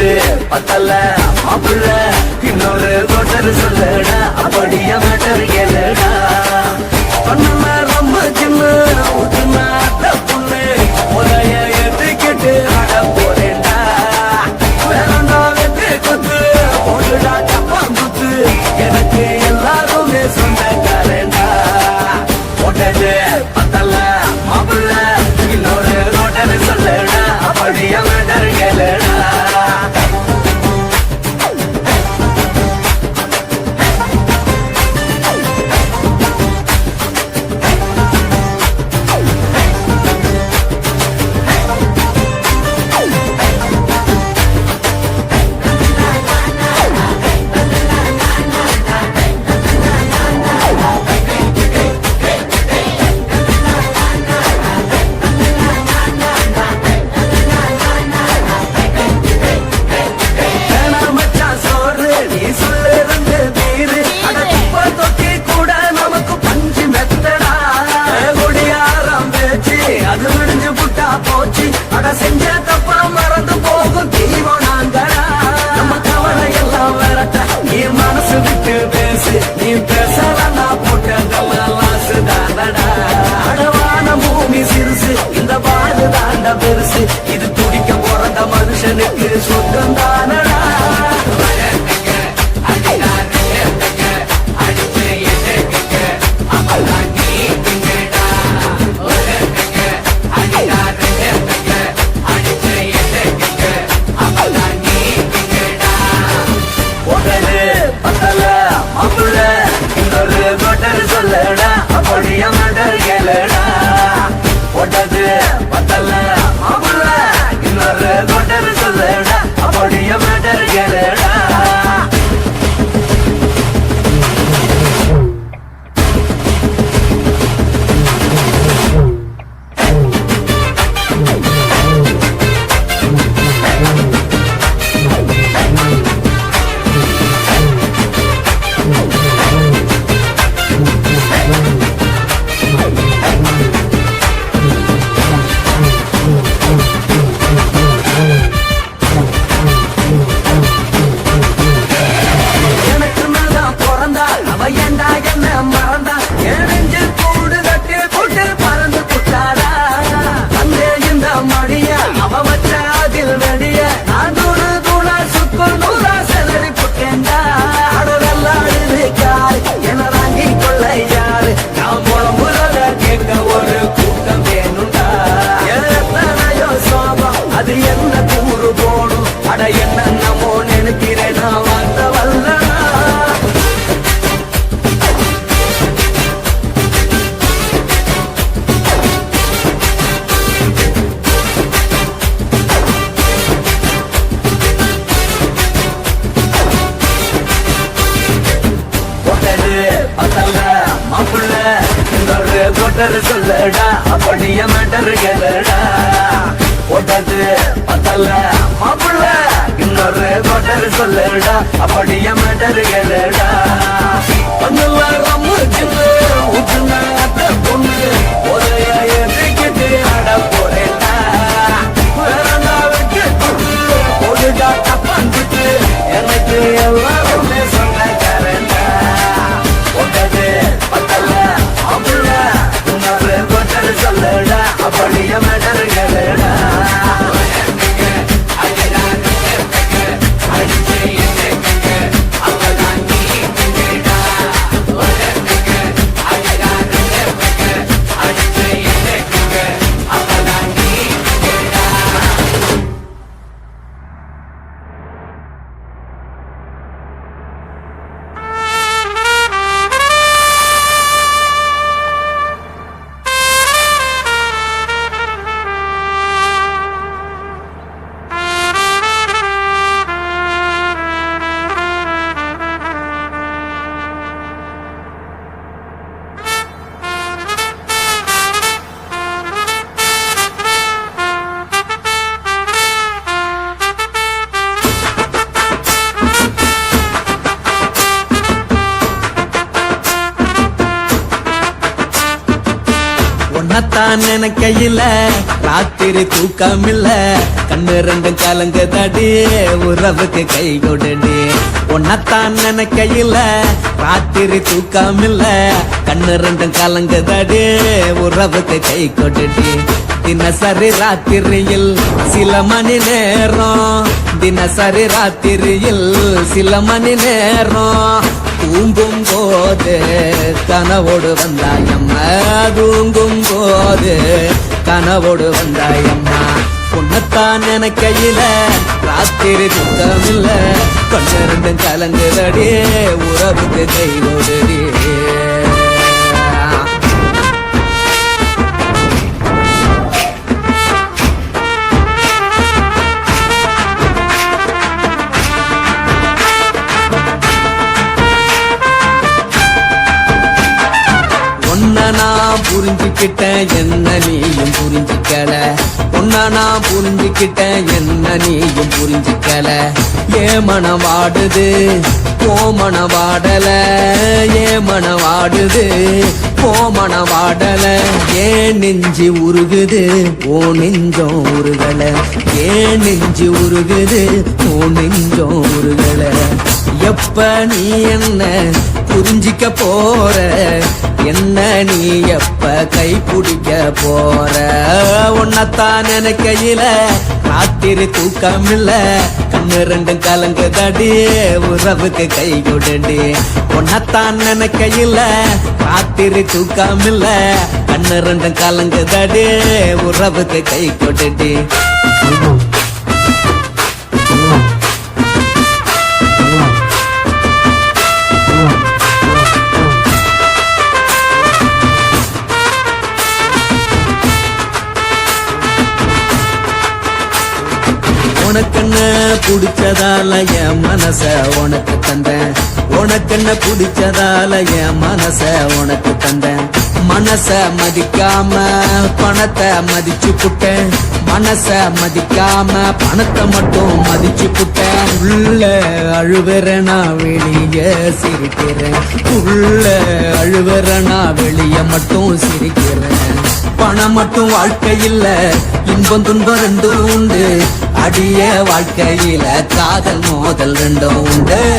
பத்து பத்தல மாப்பிள்ள இன்னொரு தோட்டர் சொல்லடா. அப்படியே மேட்டர் கேளுடா. பண்ணல ரொம்ப சின்ன ஊத்துனா அட செஞ்ச தப்ப மறந்து போகும் தீவனாங்கடா நம்ம கவலை எல்லாம் வரட்ட நீ மனசு விட்டு பேசு. நீ பேசலாம் நான் போட்டதெல்லாம் லாசு தானடா. அடவான பூமி சிறுசு இந்த வாழ்வு தாண்ட பெருசு. இது துடிக்க பிறந்த மனுஷனுக்கு சொந்தம் உன்னத்தான் நினைக்கையில. ராத்திரி தூக்கம் இல்ல கண்ணு ரெண்டும் கலங்கு தடி உறவுக்கு கை கொடுடி. உன்னத்தான் நினைக்கையில. ராத்திரி தூக்கம் இல்ல கண்ணு ரெண்டும் கலங்கு தடி உறவுக்கு கை கொடுடி. தினசரி ராத்திரியில் சில மணி நேரம். தினசரி ராத்திரியில் சில மணி நேரம். தூங்கும் போது கனவோடு வந்தாயம்மா. தூங்கும் போது கனவோடு வந்தாய் அம்மா. உன்னத்தான் நினைக்கையில ராத்திரி துக்கம் இல்ல கொஞ்ச ரெண்டும் கலங்குதடி உறவுக்கு கை நான் புரிஞ்சுக்கிட்டேன் என்ன நீயும் புரிஞ்சுக்கல. உன்ன நான் புரிஞ்சுக்கிட்டேன் என்ன நீயும் புரிஞ்சுக்கல. ஏ மனம் வாடுது? ஓ மனம் வாடல. ஏ மனம் வாடுது? ஓ மனம் வாடல. ஏன் நெஞ்சு உருகுது? ஓ நெஞ்சம் உருகல. ஏன் நெஞ்சு உருகுது? ஓ நெஞ்சம் உருகல. எப்ப நீ என்ன புரிஞ்சிக்க போற? என்ன நீ எப்ப கை பிடிக்க போற? உன்னத்தான் நினைக்கையில ராத்திரி தூக்கம் இல்ல கண்ணு ரெண்டும் கலங்கு தடி உறவுக்கு கை கொடுடி. உன்னத்தான் நினைக்கையில ராத்திரி தூக்கம் இல்ல கண்ணு ரெண்டும் கலங்கு தடி உறவுக்கு கை கொடுடி. உனக்கென்ன பிடிச்சதால என் மனச உனக்கு தந்தேன். உனக்கண்ண பிடிச்சதால என் மனச உனக்கு தந்தேன். மனச மதிக்காம பணத்தை மதிச்சு புட்டேன். மனச மதிக்காம பணத்தை மட்டும் மதிச்சு புட்டேன். உள்ள அழுவுற நான் வெளிய சிரிக்கிறேன். உள்ள அழுவரனா நான் வெளிய மட்டும் சிரிக்கிறேன். பணம் மட்டும் வாழ்க்கை இல்ல. இன்பம் துன்பம் ரெண்டும் உண்டு. அடிய வாழ்க்கையில காதல் மோதல் ரெண்டும் உண்டு.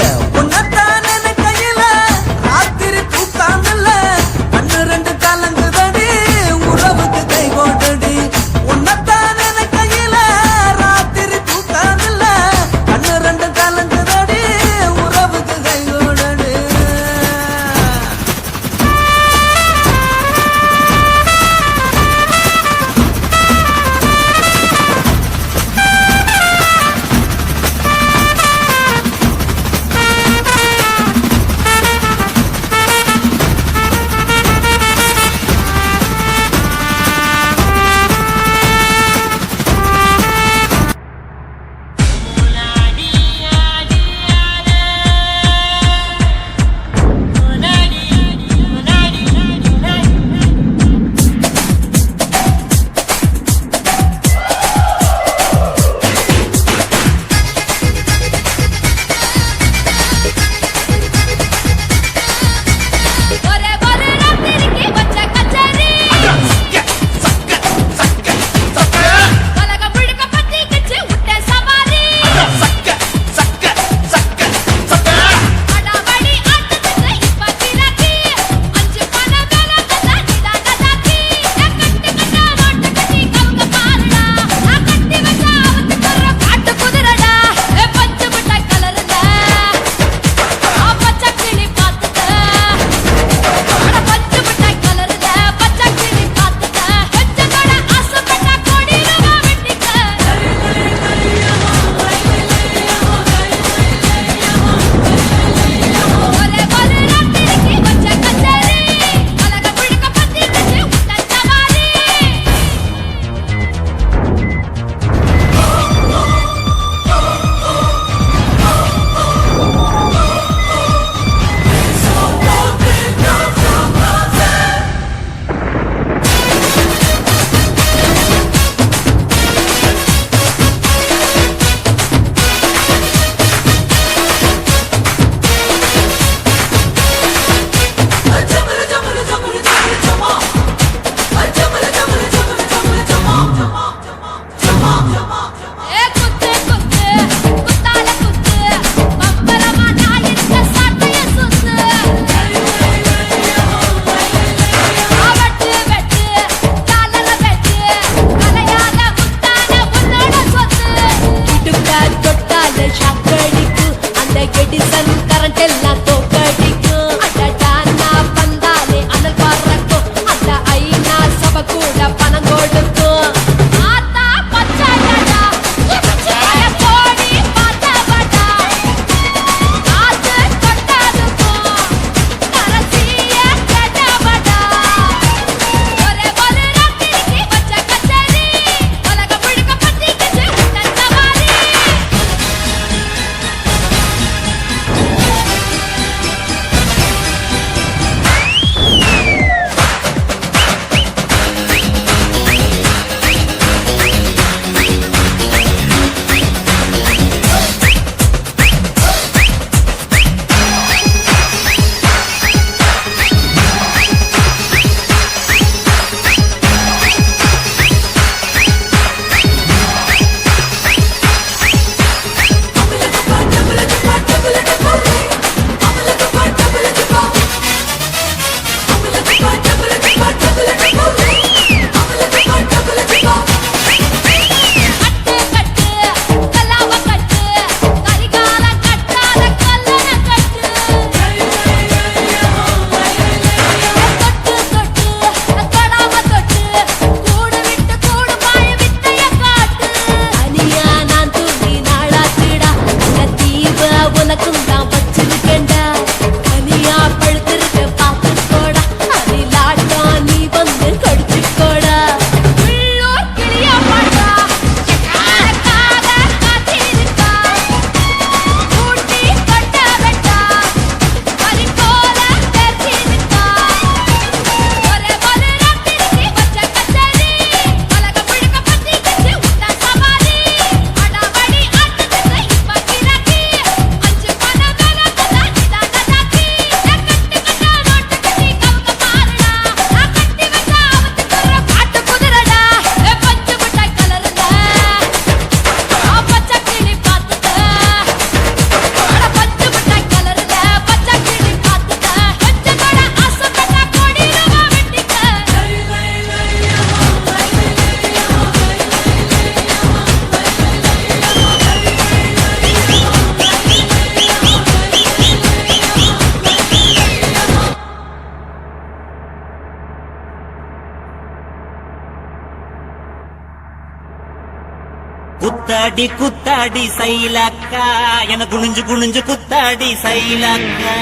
குத்தாடி குத்தாடி சைலக்கா. என குனிஞ்சு குனிஞ்சு குத்தாடி சைலக்கா.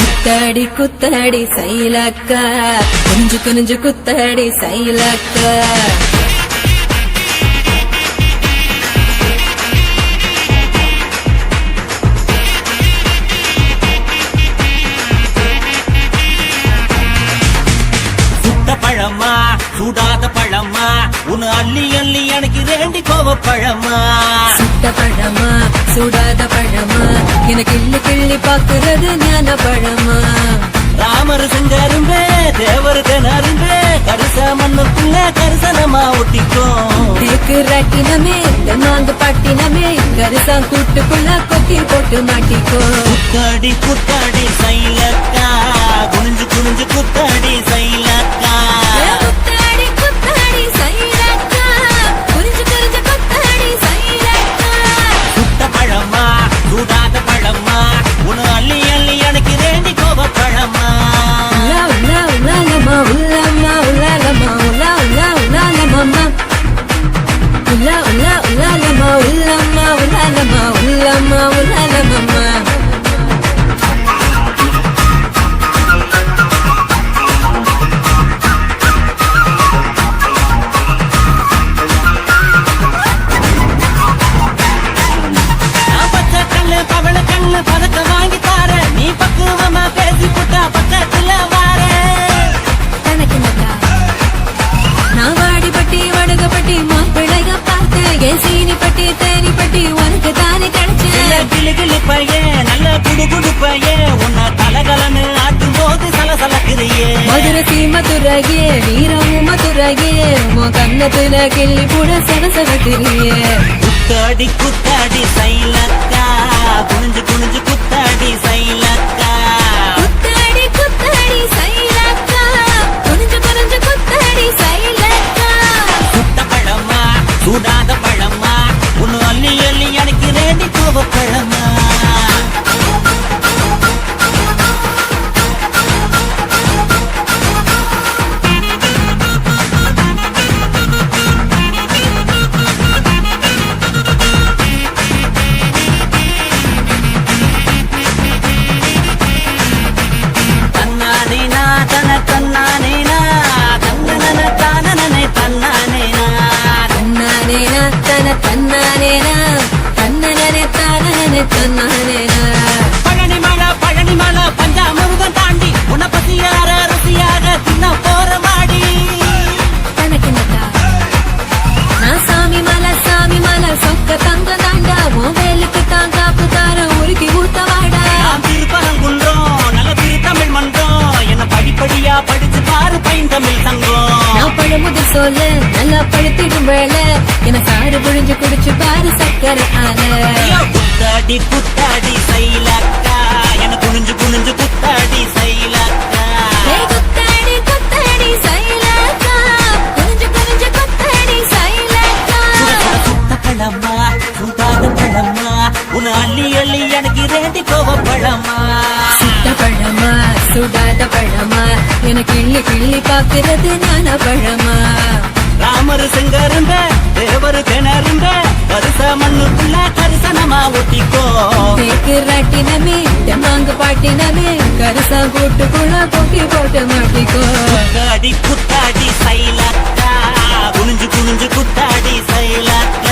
குத்தாடி குத்தாடி சைலக்கா. குனிஞ்சு குனிஞ்சு குத்தாடி சைலக்கா. கோவ பழமா? சுட்ட பழமா சுடாத பழமா. எனக்கு கிள்ளி கிள்ளி பாக்குறது ஞான பழமா ராமர் செஞ்சாரும்பே தேவர் திணறும்பே கரிச மண்ணுக்குள்ள கரிசனமா ஒட்டிக்கும். தேக்கு ரட்டினமே தென்னாங்கு பட்டினமே. கரிசா கூட்டுக்குள்ள கொக்கி போட்டு மாட்டிக்கோ குத்தாடி குத்தாடி சைலக்கா. குனிஞ்சு குனிஞ்சு குத்தாடி சைலக்கா. கண்ணத்துல கிள்ளி கூட சனசன தெரிய குத்தாடி குத்தாடி சங்கம் முதல் பழமுதிர் சொல்ல நல்லா பழுத்திடும் வேலை. என சாறு புழிஞ்சு குடிச்சு பாரு சக்கரை ஆல. புத்தாடி புத்தாடி சைலாக்கா. என குனிஞ்சு குனிஞ்சு புத்தாடி சைலாக்கா. உன் அள்ளி அள்ளி எனக்கு ரெண்டு கோவ பழமா சுட்ட பழமா சுடாத பழமா? எனக்கு கிள்ளி கிள்ளி பாக்குறது நான பழமா ராமர் செங்கருந்த தேவர் கிணறுந்த கரிச மண்ணுக்குள்ள கரிசனமா ஒட்டிக்கோ. ராட்டினமே தெம்மாங்கு பாட்டினமே கரசா கூட்டுக்குள்ள கொக்கி போட்டு மாட்டிக்கோ. குத்தாடி குத்தாடி சைலக்கா குனிஞ்சு குனிஞ்சு குத்தாடி சைலக்கா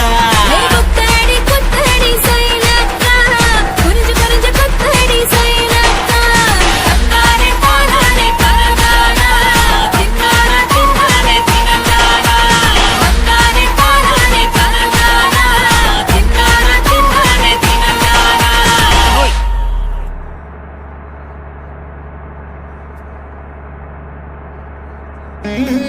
Música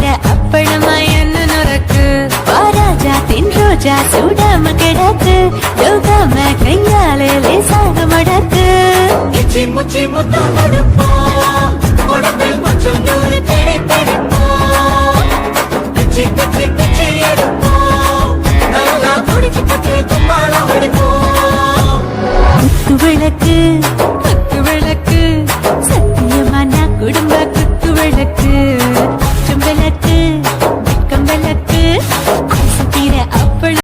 விட அப்பளமாய் அண்ணு நுறக்கு. வாராஜா தின் ரோஜா சூடாம கிடக்கு. யோகாம கையாலே லேசாக மடக்கு. முச்சி முச்சி விளக்கு